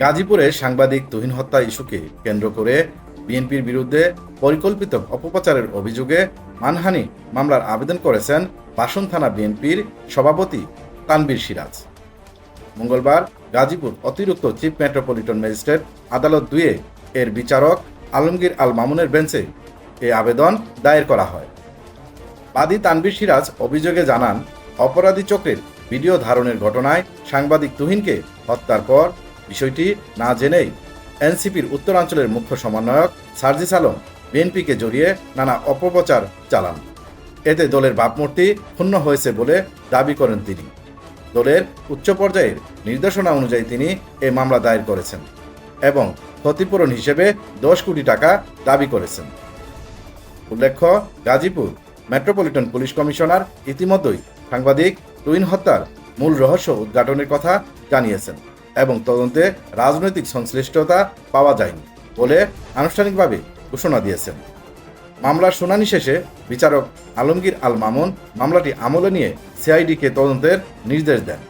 গাজীপুরে সাংবাদিক তুহিন হত্যা ইস্যুকে কেন্দ্র করে বিএনপির বিরুদ্ধে পরিকল্পিত অপপ্রচারের অভিযোগে মানহানি মামলার আবেদন করেছেন বাসন থানা বিএনপির সভাপতি তানবীর সিরাজ। মঙ্গলবার গাজীপুর অতিরিক্ত চিফ মেট্রোপলিটন ম্যাজিস্ট্রেট আদালত দুয়ে এর বিচারক আলমগীর আল মামুনের বেঞ্চে এই আবেদন দায়ের করা হয়। বাদী তানবীর সিরাজ অভিযোগে জানান, অপরাধী চক্রের ভিডিও ধারণের ঘটনায় সাংবাদিক তুহিনকে হত্যার পর বিষয়টি না জেনেই এনসিপির উত্তরাঞ্চলের মুখ্য সমন্বয়ক সার্জিস আলম বিএনপিকে জড়িয়ে নানা অপপ্রচার চালান। এতে দলের ভাবমূর্তি ক্ষুণ্ণ হয়েছে বলে দাবি করেন তিনি। দলের উচ্চ পর্যায়ের নির্দেশনা অনুযায়ী তিনি এই মামলা দায়ের করেছেন এবং ক্ষতিপূরণ হিসেবে দশ কোটি টাকা দাবি করেছেন। উল্লেখ্য, গাজীপুর মেট্রোপলিটন পুলিশ কমিশনার ইতিমধ্যেই সাংবাদিক টুইন হত্যার মূল রহস্য উদ্ঘাটনের কথা জানিয়েছেন। এবং তদন্তে রাজনৈতিক সংশ্লিষ্টতা পাওয়া যায়নি বলে আনুষ্ঠানিকভাবে ঘোষণা দিয়েছেন। মামলার শুনানি শেষে বিচারক আলমগীর আল মামুন মামলাটি আমলে নিয়ে সিআইডিকে তদন্তের নির্দেশ দেন।